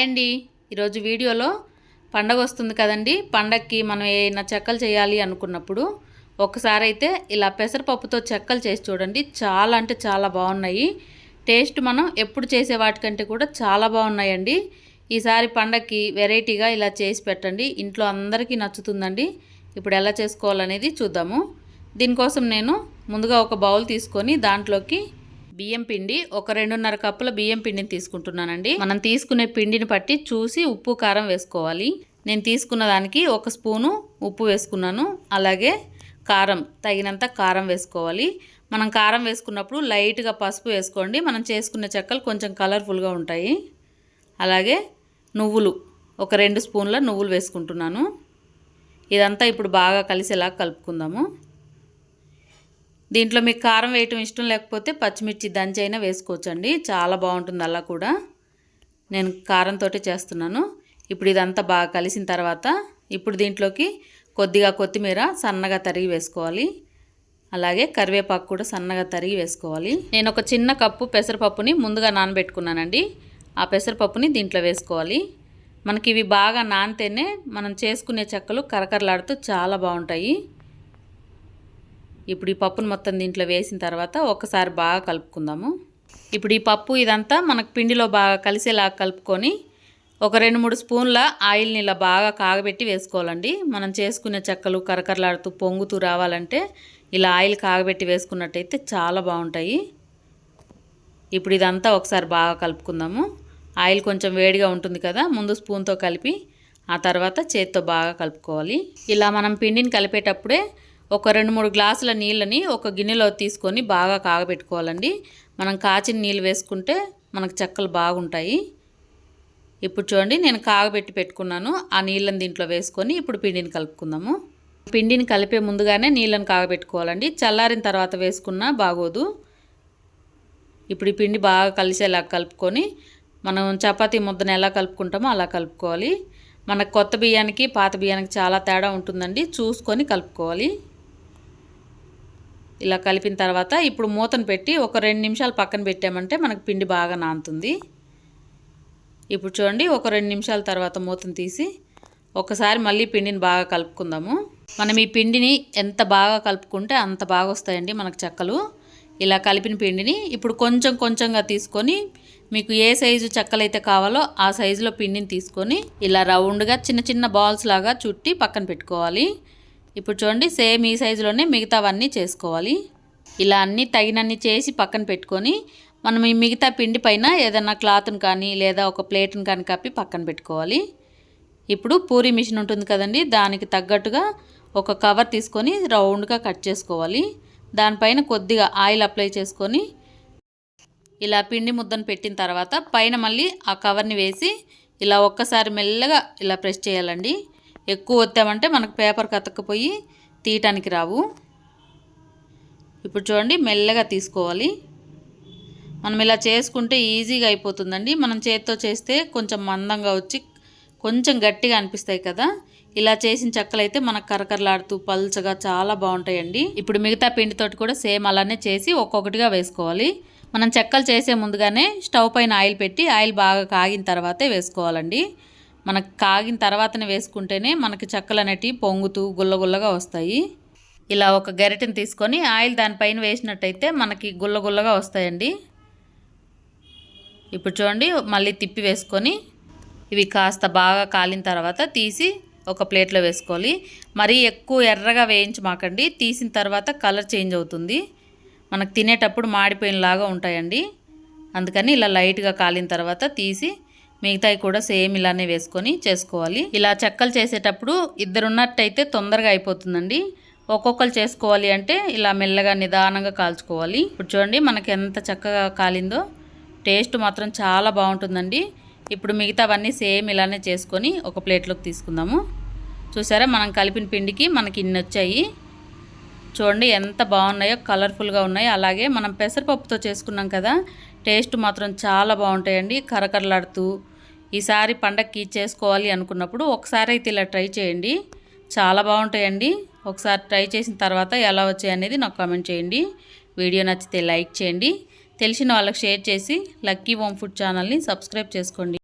Hi అండి. ఈరోజు వీడియోలో పండగ వస్తుంది కదండి. పండగకి మనం ఏమైనా చెక్కలు చేయాలి అనుకున్నప్పుడు ఒకసారి అయితే ఇలా పెసరపప్పుతో చెక్కలు చేసి చూడండి. చాలా అంటే చాలా బాగున్నాయి. టేస్ట్ మనం ఎప్పుడు చేసే వాటికంటే కూడా చాలా బాగున్నాయండి. ఈసారి పండగకి వెరైటీగా ఇలా చేసి పెట్టండి. ఇంట్లో అందరికీ నచ్చుతుందండి. ఇప్పుడు ఎలా చేసుకోవాలనేది చూద్దాము. దీనికోసం నేను ముందుగా ఒక బౌల్ తీసుకొని దాంట్లోకి బియ్యం పిండి ఒక రెండున్నర కప్పుల బియ్యం పిండిని తీసుకుంటున్నానండి. మనం తీసుకునే పిండిని బట్టి చూసి ఉప్పు కారం వేసుకోవాలి. నేను తీసుకున్న దానికి ఒక స్పూను ఉప్పు వేసుకున్నాను. అలాగే కారం తగినంత కారం వేసుకోవాలి. మనం కారం వేసుకున్నప్పుడు లైట్గా పసుపు వేసుకోండి. మనం చేసుకునే చెక్కలు కొంచెం కలర్ఫుల్గా ఉంటాయి. అలాగే నువ్వులు ఒక రెండు స్పూన్ల నువ్వులు వేసుకుంటున్నాను. ఇదంతా ఇప్పుడు బాగా కలిసేలా కలుపుకుందాము. దీంట్లో మీకు కారం వేయటం ఇష్టం లేకపోతే పచ్చిమిర్చి దంచైనా వేసుకోవచ్చండి. చాలా బాగుంటుంది అలా కూడా. నేను కారంతో చేస్తున్నాను. ఇప్పుడు ఇదంతా బాగా కలిసిన తర్వాత ఇప్పుడు దీంట్లోకి కొద్దిగా కొత్తిమీర సన్నగా తరిగి వేసుకోవాలి. అలాగే కరివేపాకు కూడా సన్నగా తరిగి వేసుకోవాలి. నేను ఒక చిన్న కప్పు పెసరపప్పుని ముందుగా నానబెట్టుకున్నానండి. ఆ పెసరపప్పుని దీంట్లో వేసుకోవాలి. మనకి ఇవి బాగా నానితేనే మనం చేసుకునే చెక్కలు కరకరలాడుతూ చాలా బాగుంటాయి. ఇప్పుడు ఈ పప్పును మొత్తం దీంట్లో వేసిన తర్వాత ఒకసారి బాగా కలుపుకుందాము. ఇప్పుడు ఈ పప్పు ఇదంతా మనకు పిండిలో బాగా కలిసేలా కలుపుకొని ఒక రెండు మూడు స్పూన్ల ఆయిల్ని ఇలా బాగా కాగబెట్టి వేసుకోవాలండి. మనం చేసుకునే చెక్కలు కరకరలాడుతూ పొంగుతూ రావాలంటే ఇలా ఆయిల్ కాగబెట్టి వేసుకున్నట్టయితే చాలా బాగుంటాయి. ఇప్పుడు ఇదంతా ఒకసారి బాగా కలుపుకుందాము. ఆయిల్ కొంచెం వేడిగా ఉంటుంది కదా ముందు స్పూన్తో కలిపి ఆ తర్వాత చేతితో బాగా కలుపుకోవాలి. ఇలా మనం పిండిని కలిపేటప్పుడే ఒక రెండు మూడు గ్లాసుల నీళ్ళని ఒక గిన్నెలో తీసుకొని బాగా కాగబెట్టుకోవాలండి. మనం కాచిన నీళ్ళు వేసుకుంటే మనకు చెక్కలు బాగుంటాయి. ఇప్పుడు చూడండి నేను కాగబెట్టి పెట్టుకున్నాను. ఆ నీళ్ళని దీంట్లో వేసుకొని ఇప్పుడు పిండిని కలుపుకుందాము. పిండిని కలిపే ముందుగానే నీళ్ళని కాగబెట్టుకోవాలండి. చల్లారిన తర్వాత వేసుకున్నా బాగోదు. ఇప్పుడు ఈ పిండి బాగా కలిసేలా కలుపుకొని మనం చపాతీ ముద్దను ఎలా కలుపుకుంటామో అలా కలుపుకోవాలి. మనకు కొత్త బియ్యానికి పాత బియ్యానికి చాలా తేడా ఉంటుందండి. చూసుకొని కలుపుకోవాలి. ఇలా కలిపిన తర్వాత ఇప్పుడు మూతను పెట్టి ఒక రెండు నిమిషాలు పక్కన పెట్టామంటే మనకు పిండి బాగా నానుతుంది. ఇప్పుడు చూడండి ఒక రెండు నిమిషాల తర్వాత మూతను తీసి ఒకసారి మళ్ళీ పిండిని బాగా కలుపుకుందాము. మనం ఈ పిండిని ఎంత బాగా కలుపుకుంటే అంత బాగా వస్తాయండి మనకు చెక్కలు. ఇలా కలిపిన పిండిని ఇప్పుడు కొంచెం కొంచెంగా తీసుకొని మీకు ఏ సైజు చెక్కలు అయితే కావాలో ఆ సైజులో పిండిని తీసుకొని ఇలా రౌండ్గా చిన్న చిన్న బాల్స్ లాగా చుట్టి పక్కన పెట్టుకోవాలి. ఇప్పుడు చూడండి సేమ్ ఈ సైజులోనే మిగతావన్నీ చేసుకోవాలి. ఇలా అన్నీ తగినన్ని చేసి పక్కన పెట్టుకొని మనం ఈ మిగతా పిండి పైన ఏదైనా క్లాత్ని కానీ లేదా ఒక ప్లేట్ని కానీ కప్పి పక్కన పెట్టుకోవాలి. ఇప్పుడు పూరి మిషన్ ఉంటుంది కదండి దానికి తగ్గట్టుగా ఒక కవర్ తీసుకొని రౌండ్గా కట్ చేసుకోవాలి. దానిపైన కొద్దిగా ఆయిల్ అప్లై చేసుకొని ఇలా పిండి ముద్దను పెట్టిన తర్వాత పైన మళ్ళీ ఆ కవర్ని వేసి ఇలా ఒక్కసారి మెల్లగా ఇలా ప్రెస్ చేయాలండి. ఎక్కువ వత్తామంటే మనకు పేపర్ కతకపోయి తీయటానికి రావు. ఇప్పుడు చూడండి మెల్లగా తీసుకోవాలి. మనం ఇలా చేసుకుంటే ఈజీగా అయిపోతుందండి. మనం చేతితో చేస్తే కొంచెం మందంగా వచ్చి కొంచెం గట్టిగా అనిపిస్తాయి కదా. ఇలా చేసిన చెక్కలు అయితే మనకు కరకరలాడుతూ పల్చగా చాలా బాగుంటాయండి. ఇప్పుడు మిగతా పిండితోటి కూడా సేమ్ అలానే చేసి ఒక్కొక్కటిగా వేసుకోవాలి. మనం చెక్కలు చేసే ముందుగానే స్టవ్ పైన ఆయిల్ పెట్టి ఆయిల్ బాగా కాగిన తర్వాతే వేసుకోవాలండి. మనకు కాగిన తర్వాతనే వేసుకుంటేనే మనకి చెక్కలు అనేటివి పొంగుతూ గుల్లగుల్లగా వస్తాయి. ఇలా ఒక గరిటెని తీసుకొని ఆయిల్ దానిపైన వేసినట్టయితే మనకి గుల్లగుల్లగా వస్తాయండి. ఇప్పుడు చూడండి మళ్ళీ తిప్పి వేసుకొని ఇవి కాస్త బాగా కాలిన తర్వాత తీసి ఒక ప్లేట్లో వేసుకోవాలి. మరీ ఎక్కువ ఎర్రగా వేయించమాకండి. తీసిన తర్వాత కలర్ చేంజ్ అవుతుంది. మనకు తినేటప్పుడు మాడిపోయినలాగా ఉంటాయండి. అందుకని ఇలా లైట్గా కాలిన తర్వాత తీసి మిగతాయి కూడా సేమ్ ఇలానే వేసుకొని చేసుకోవాలి. ఇలా చెక్కలు చేసేటప్పుడు ఇద్దరున్నట్టయితే తొందరగా అయిపోతుందండి. ఒక్కొక్కరు చేసుకోవాలి అంటే ఇలా మెల్లగా నిదానంగా కాల్చుకోవాలి. ఇప్పుడు చూడండి మనకి ఎంత చక్కగా కాలిందో. టేస్ట్ మాత్రం చాలా బాగుంటుందండి. ఇప్పుడు మిగతావన్నీ సేమ్ ఇలానే చేసుకొని ఒక ప్లేట్లోకి తీసుకుందాము. చూసారా మనం కలిపిన పిండికి మనకి ఇన్ని వచ్చాయి. చూడండి ఎంత బాగున్నాయో కలర్ఫుల్గా ఉన్నాయి. అలాగే మనం పెసరపప్పుతో చేసుకున్నాం కదా టేస్ట్ మాత్రం చాలా బాగుంటాయండి. కరకరలాడుతూ ఈసారి పండగకి చేసుకోవాలి అనుకున్నప్పుడు ఒకసారి అయితే ఇలా ట్రై చేయండి. చాలా బాగుంటాయండి. ఒకసారి ట్రై చేసిన తర్వాత ఎలా వచ్చాయి అనేది నాకు కామెంట్ చేయండి. వీడియో నచ్చితే లైక్ చేయండి. తెలిసిన వాళ్ళకి షేర్ చేసి లక్కీ హోమ్ ఫుడ్ ఛానల్ని సబ్స్క్రైబ్ చేసుకోండి.